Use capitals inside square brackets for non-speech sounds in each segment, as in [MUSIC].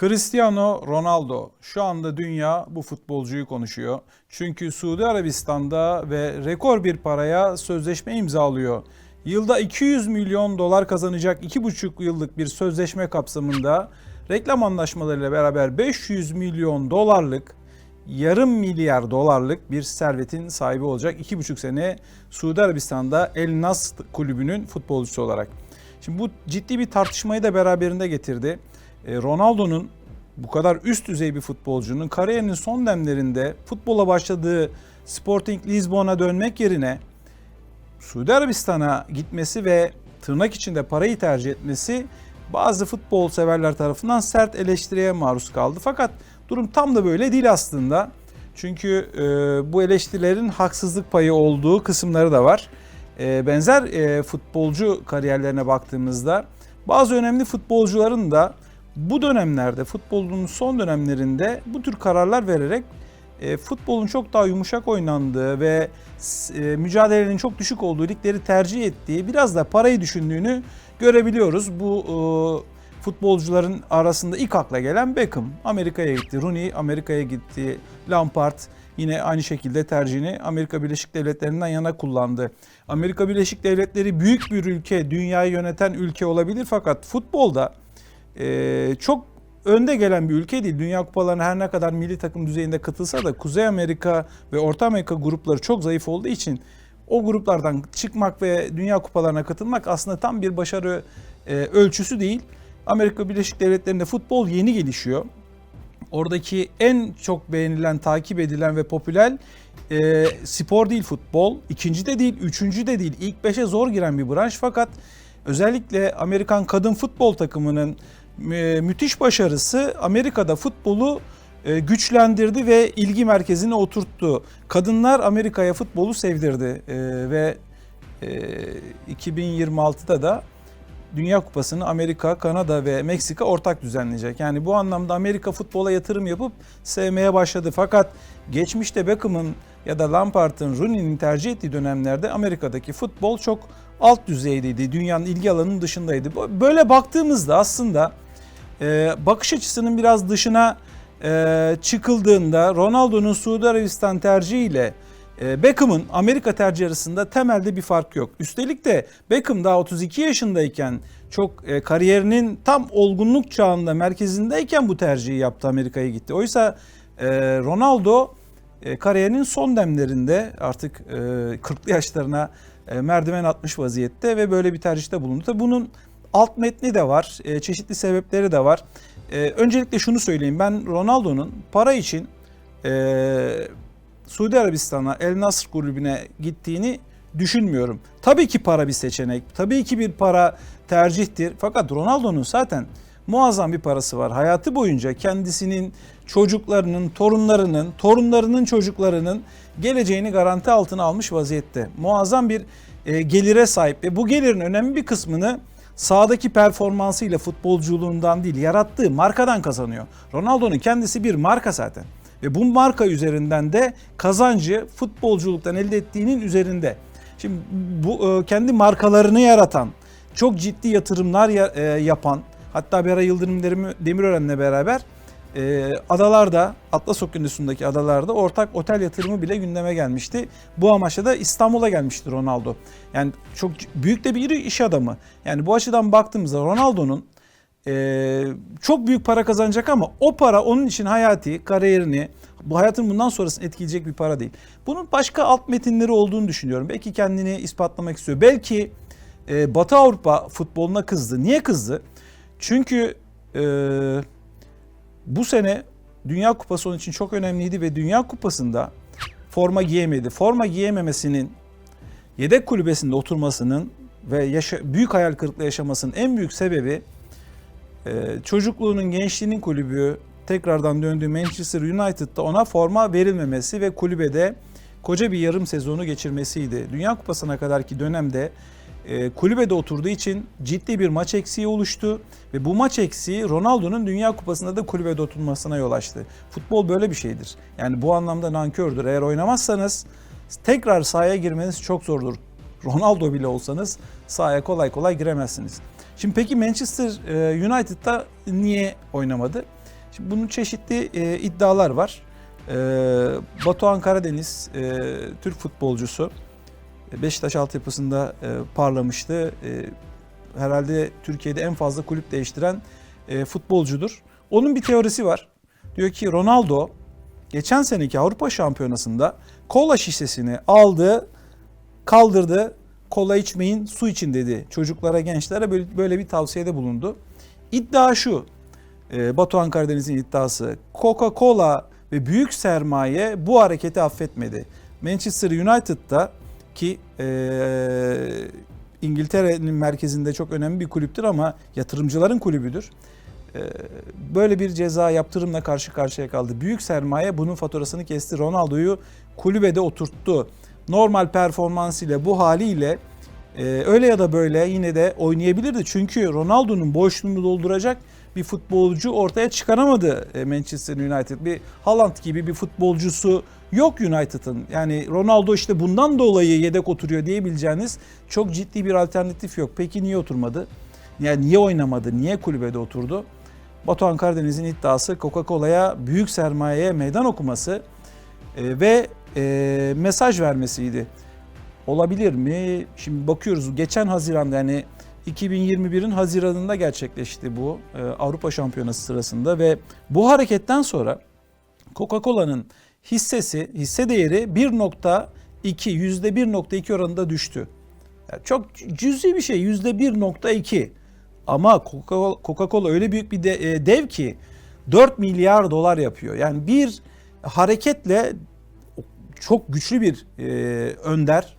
Cristiano Ronaldo şu anda dünya bu futbolcuyu konuşuyor. Çünkü Suudi Arabistan'da ve rekor bir paraya sözleşme imzalıyor. Yılda 200 milyon dolar kazanacak 2,5 yıllık bir sözleşme kapsamında reklam anlaşmalarıyla beraber 500 milyon dolarlık yarım milyar dolarlık bir servetin sahibi olacak 2,5 sene Suudi Arabistan'da El Nasr kulübünün futbolcusu olarak. Şimdi bu ciddi bir tartışmayı da beraberinde getirdi. E, Ronaldo'nun bu kadar üst düzey bir futbolcunun kariyerinin son demlerinde futbola başladığı Sporting Lisbon'a dönmek yerine Suudi Arabistan'a gitmesi ve tırnak içinde parayı tercih etmesi bazı futbol severler tarafından sert eleştiriye maruz kaldı. Fakat durum tam da böyle değil aslında. Çünkü e, bu eleştirilerin haksızlık payı olduğu kısımları da var. E, benzer e, futbolcu kariyerlerine baktığımızda bazı önemli futbolcuların da bu dönemlerde futbolun son dönemlerinde bu tür kararlar vererek e, futbolun çok daha yumuşak oynandığı ve e, mücadelenin çok düşük olduğu ligleri tercih ettiği biraz da parayı düşündüğünü görebiliyoruz. Bu e, futbolcuların arasında ilk akla gelen Beckham Amerika'ya gitti, Rooney Amerika'ya gitti, Lampard yine aynı şekilde tercihini Amerika Birleşik Devletleri'nden yana kullandı. Amerika Birleşik Devletleri büyük bir ülke, dünyayı yöneten ülke olabilir fakat futbolda e, çok önde gelen bir ülke değil. Dünya kupalarına her ne kadar milli takım düzeyinde katılsa da Kuzey Amerika ve Orta Amerika grupları çok zayıf olduğu için o gruplardan çıkmak ve dünya kupalarına katılmak aslında tam bir başarı e, ölçüsü değil. Amerika Birleşik Devletleri'nde futbol yeni gelişiyor. Oradaki en çok beğenilen, takip edilen ve popüler e, spor değil futbol. İkinci de değil, üçüncü de değil. İlk beşe zor giren bir branş fakat özellikle Amerikan kadın futbol takımının müthiş başarısı Amerika'da futbolu e, güçlendirdi ve ilgi merkezine oturttu. Kadınlar Amerika'ya futbolu sevdirdi e, ve 2026'da da Dünya Kupası'nı Amerika, Kanada ve Meksika ortak düzenleyecek. Yani bu anlamda Amerika futbola yatırım yapıp sevmeye başladı. Fakat geçmişte Beckham'ın ya da Lampard'ın, Rooney'nin tercih ettiği dönemlerde Amerika'daki futbol çok alt düzeydeydi. Dünyanın ilgi alanının dışındaydı. Böyle baktığımızda aslında bakış açısının biraz dışına çıkıldığında Ronaldo'nun Suudi Arabistan tercihiyle Beckham'ın Amerika tercihi arasında temelde bir fark yok. Üstelik de Beckham daha 32 yaşındayken çok kariyerinin tam olgunluk çağında merkezindeyken bu tercihi yaptı Amerika'ya gitti. Oysa Ronaldo kariyerinin son demlerinde artık 40'lı yaşlarına merdiven atmış vaziyette ve böyle bir tercihte bulundu. Tabii bunun alt metni de var, çeşitli sebepleri de var. Öncelikle şunu söyleyeyim ben Ronaldo'nun para için Suudi Arabistan'a El Nasr kulübüne gittiğini düşünmüyorum. Tabii ki para bir seçenek, tabii ki bir para tercihtir. Fakat Ronaldo'nun zaten muazzam bir parası var. Hayatı boyunca kendisinin, çocuklarının, torunlarının, torunlarının çocuklarının geleceğini garanti altına almış vaziyette. Muazzam bir e, gelire sahip ve bu gelirin önemli bir kısmını sahadaki performansıyla futbolculuğundan değil, yarattığı markadan kazanıyor. Ronaldo'nun kendisi bir marka zaten. Ve bu marka üzerinden de kazancı futbolculuktan elde ettiğinin üzerinde. Şimdi bu kendi markalarını yaratan, çok ciddi yatırımlar yapan, hatta bir ara Yıldırım Demirören'le beraber adalarda, Atlas Okyanusu'ndaki adalarda ortak otel yatırımı bile gündeme gelmişti. Bu amaçla da İstanbul'a gelmişti Ronaldo. Yani çok büyük de bir iş adamı. Yani bu açıdan baktığımızda Ronaldo'nun ee, çok büyük para kazanacak ama o para onun için hayati, kariyerini, bu hayatın bundan sonrasını etkileyecek bir para değil. Bunun başka alt metinleri olduğunu düşünüyorum. Belki kendini ispatlamak istiyor. Belki e, Batı Avrupa futboluna kızdı. Niye kızdı? Çünkü e, bu sene Dünya Kupası onun için çok önemliydi ve Dünya Kupası'nda forma giyemedi. Forma giyememesinin yedek kulübesinde oturmasının ve yaşa, büyük hayal kırıklığı yaşamasının en büyük sebebi ee, çocukluğunun gençliğinin kulübü tekrardan döndüğü Manchester United'da ona forma verilmemesi ve kulübede koca bir yarım sezonu geçirmesiydi. Dünya Kupası'na kadarki dönemde e, kulübede oturduğu için ciddi bir maç eksiği oluştu ve bu maç eksiği Ronaldo'nun Dünya Kupası'nda da kulübede oturmasına yol açtı. Futbol böyle bir şeydir. Yani bu anlamda nankördür. Eğer oynamazsanız tekrar sahaya girmeniz çok zordur. [LAUGHS] Ronaldo bile olsanız sahaya kolay kolay giremezsiniz. Şimdi peki Manchester e, United'da niye oynamadı? Şimdi bunun çeşitli e, iddialar var. E, Batuhan Karadeniz, Türk futbolcusu. Beşiktaş altyapısında e, parlamıştı. E, herhalde Türkiye'de en fazla kulüp değiştiren e, futbolcudur. Onun bir teorisi var. Diyor ki Ronaldo geçen seneki Avrupa Şampiyonası'nda kola şişesini aldı, kaldırdı. Kola içmeyin, su için dedi. Çocuklara, gençlere böyle, böyle bir tavsiyede bulundu. İddia şu. e, Batuhan Karadeniz'in iddiası. Coca-Cola ve büyük sermaye bu hareketi affetmedi. Manchester United'da ki e, İngiltere'nin merkezinde çok önemli bir kulüptür ama yatırımcıların kulübüdür. E, böyle bir ceza yaptırımla karşı karşıya kaldı. Büyük sermaye bunun faturasını kesti. Ronaldo'yu kulübede oturttu. Normal performansıyla bu haliyle e, öyle ya da böyle yine de oynayabilirdi. Çünkü Ronaldo'nun boşluğunu dolduracak bir futbolcu ortaya çıkaramadı Manchester United. Bir Haaland gibi bir futbolcusu yok United'ın. Yani Ronaldo işte bundan dolayı yedek oturuyor diyebileceğiniz çok ciddi bir alternatif yok. Peki niye oturmadı? Yani niye oynamadı? Niye kulübede oturdu? Batuhan Karadeniz'in iddiası Coca-Cola'ya büyük sermayeye meydan okuması e, ve e, mesaj vermesiydi. Olabilir mi? Şimdi bakıyoruz geçen Haziran'da yani 2021'in Haziran'ında gerçekleşti bu e, Avrupa Şampiyonası sırasında ve bu hareketten sonra Coca-Cola'nın hissesi, hisse değeri 1.2, %1.2 oranında düştü. Yani çok cüzi bir şey %1.2 ama Coca- Coca-Cola öyle büyük bir de, e, dev ki 4 milyar dolar yapıyor. Yani bir hareketle çok güçlü bir e, önder.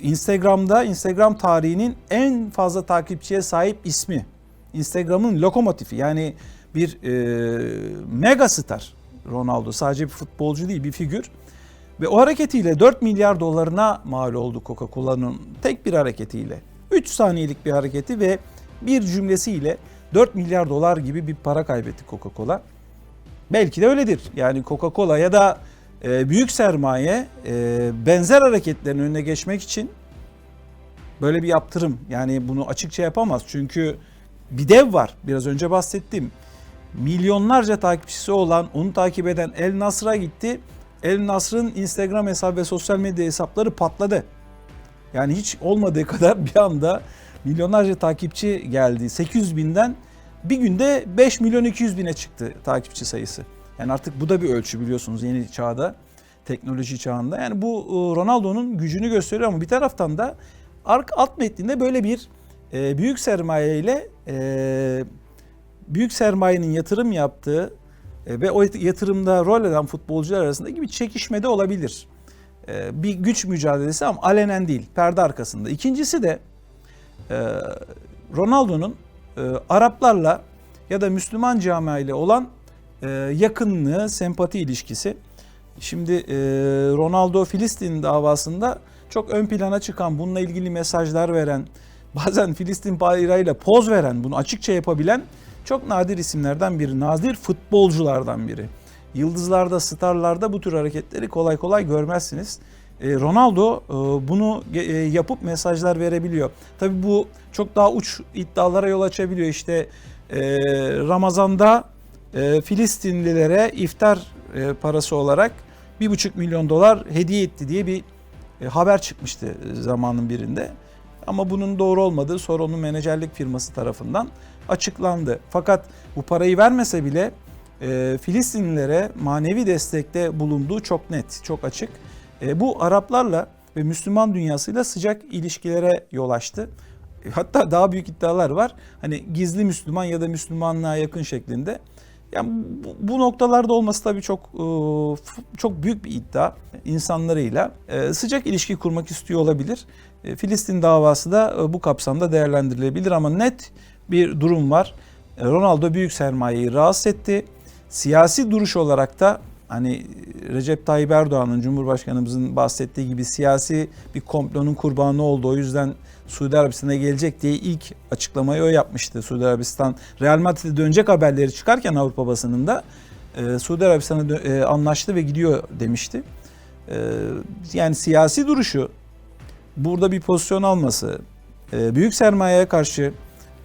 Instagram'da Instagram tarihinin en fazla takipçiye sahip ismi. Instagram'ın lokomotifi yani bir e, mega star Ronaldo. Sadece bir futbolcu değil bir figür. Ve o hareketiyle 4 milyar dolarına mal oldu Coca-Cola'nın tek bir hareketiyle. 3 saniyelik bir hareketi ve bir cümlesiyle 4 milyar dolar gibi bir para kaybetti Coca-Cola. Belki de öyledir. Yani Coca-Cola ya da e, büyük sermaye e, benzer hareketlerin önüne geçmek için böyle bir yaptırım. Yani bunu açıkça yapamaz. Çünkü bir dev var. Biraz önce bahsettim. Milyonlarca takipçisi olan, onu takip eden El Nasr'a gitti. El Nasr'ın Instagram hesabı ve sosyal medya hesapları patladı. Yani hiç olmadığı kadar bir anda milyonlarca takipçi geldi. 800 binden bir günde 5 milyon 200 bine çıktı takipçi sayısı. Yani artık bu da bir ölçü biliyorsunuz yeni çağda, teknoloji çağında. Yani bu e, Ronaldo'nun gücünü gösteriyor ama bir taraftan da alt metninde böyle bir e, büyük sermaye ile e, büyük sermayenin yatırım yaptığı ve o yatırımda rol eden futbolcular arasında gibi çekişme de olabilir. Bir güç mücadelesi ama alenen değil, perde arkasında. İkincisi de Ronaldo'nun Araplarla ya da Müslüman camia olan yakınlığı, sempati ilişkisi. Şimdi Ronaldo Filistin davasında çok ön plana çıkan, bununla ilgili mesajlar veren, [LAUGHS] bazen Filistin bayrağıyla poz veren, bunu açıkça yapabilen çok nadir isimlerden biri, nadir futbolculardan biri. Yıldızlarda, starlarda bu tür hareketleri kolay kolay görmezsiniz. Ronaldo bunu yapıp mesajlar verebiliyor. Tabii bu çok daha uç iddialara yol açabiliyor. İşte Ramazan'da Filistinlilere iftar parası olarak 1,5 milyon dolar hediye etti diye bir haber çıkmıştı zamanın birinde. Ama bunun doğru olmadığı sonra menajerlik firması tarafından açıklandı. Fakat bu parayı vermese bile e, Filistinlilere manevi destekte bulunduğu çok net, çok açık. E, bu Araplarla ve Müslüman dünyasıyla sıcak ilişkilere yol açtı. E, hatta daha büyük iddialar var. Hani gizli Müslüman ya da Müslümanlığa yakın şeklinde. Yani bu, bu noktalarda olması tabii çok e, çok büyük bir iddia insanlarıyla. E, sıcak ilişki kurmak istiyor olabilir. E, Filistin davası da bu kapsamda değerlendirilebilir ama net bir durum var. Ronaldo büyük sermayeyi rahatsız etti. Siyasi duruş olarak da hani Recep Tayyip Erdoğan'ın Cumhurbaşkanımızın bahsettiği gibi siyasi bir komplonun kurbanı oldu. O yüzden Suudi Arabistan'a gelecek diye ilk açıklamayı o yapmıştı. Suudi Arabistan Real Madrid'e dönecek haberleri çıkarken Avrupa basınında e, Suudi Arabistan'a e, anlaştı ve gidiyor demişti. E, yani siyasi duruşu burada bir pozisyon alması, e, büyük sermayeye karşı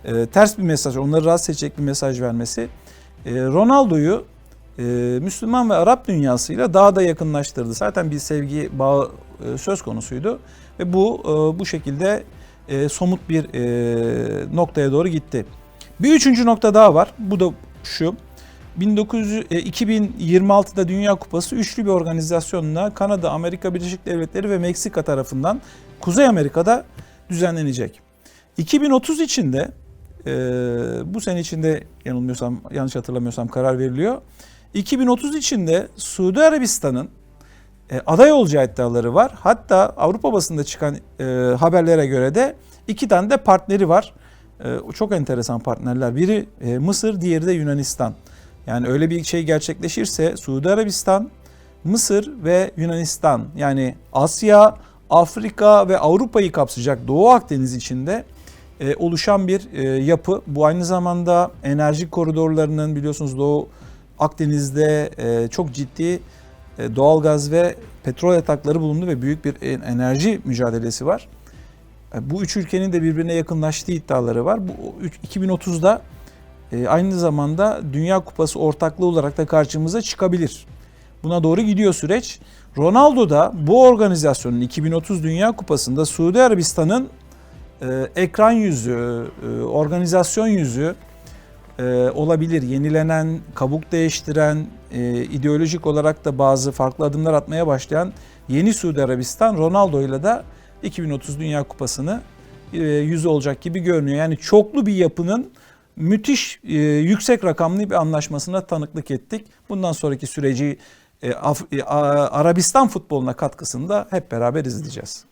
e, ters bir mesaj, onları rahatsız edecek bir mesaj vermesi e, Ronaldo'yu e, Müslüman ve Arap dünyasıyla daha da yakınlaştırdı. Zaten bir sevgi bağı e, söz konusuydu ve bu e, bu şekilde e, somut bir e, noktaya doğru gitti. Bir üçüncü nokta daha var. Bu da şu. 1900, e, 2026'da Dünya Kupası üçlü bir organizasyonla Kanada, Amerika Birleşik Devletleri ve Meksika tarafından Kuzey Amerika'da düzenlenecek. 2030 içinde e, bu sene içinde yanılmıyorsam yanlış hatırlamıyorsam karar veriliyor. 2030 içinde Suudi Arabistan'ın e, aday olacağı iddiaları var. Hatta Avrupa basında çıkan e, haberlere göre de iki tane de partneri var. E, çok enteresan partnerler. Biri e, Mısır, diğeri de Yunanistan. Yani öyle bir şey gerçekleşirse Suudi Arabistan, Mısır ve Yunanistan yani Asya, Afrika ve Avrupa'yı kapsayacak Doğu Akdeniz içinde oluşan bir yapı. Bu aynı zamanda enerji koridorlarının biliyorsunuz Doğu Akdeniz'de çok ciddi doğalgaz ve petrol yatakları bulundu ve büyük bir e, enerji mücadelesi var. E, Bu üç ülkenin de birbirine yakınlaştığı iddiaları var. Bu üç- 2030'da e, aynı zamanda Dünya Kupası ortaklığı olarak da karşımıza çıkabilir. Buna doğru gidiyor süreç. Ronaldo da bu organizasyonun 2030 Dünya Kupası'nda Suudi Arabistan'ın e, ekran yüzü, e, organizasyon yüzü e, olabilir. Yenilenen, kabuk değiştiren, e, ideolojik olarak da bazı farklı adımlar atmaya başlayan yeni Suudi Arabistan Ronaldo ile de 2030 Dünya Kupası'nı e, yüzü olacak gibi görünüyor. Yani çoklu bir yapının müthiş e, yüksek rakamlı bir anlaşmasına tanıklık ettik. Bundan sonraki süreci e, Af- e, Arabistan futboluna katkısını da hep beraber izleyeceğiz.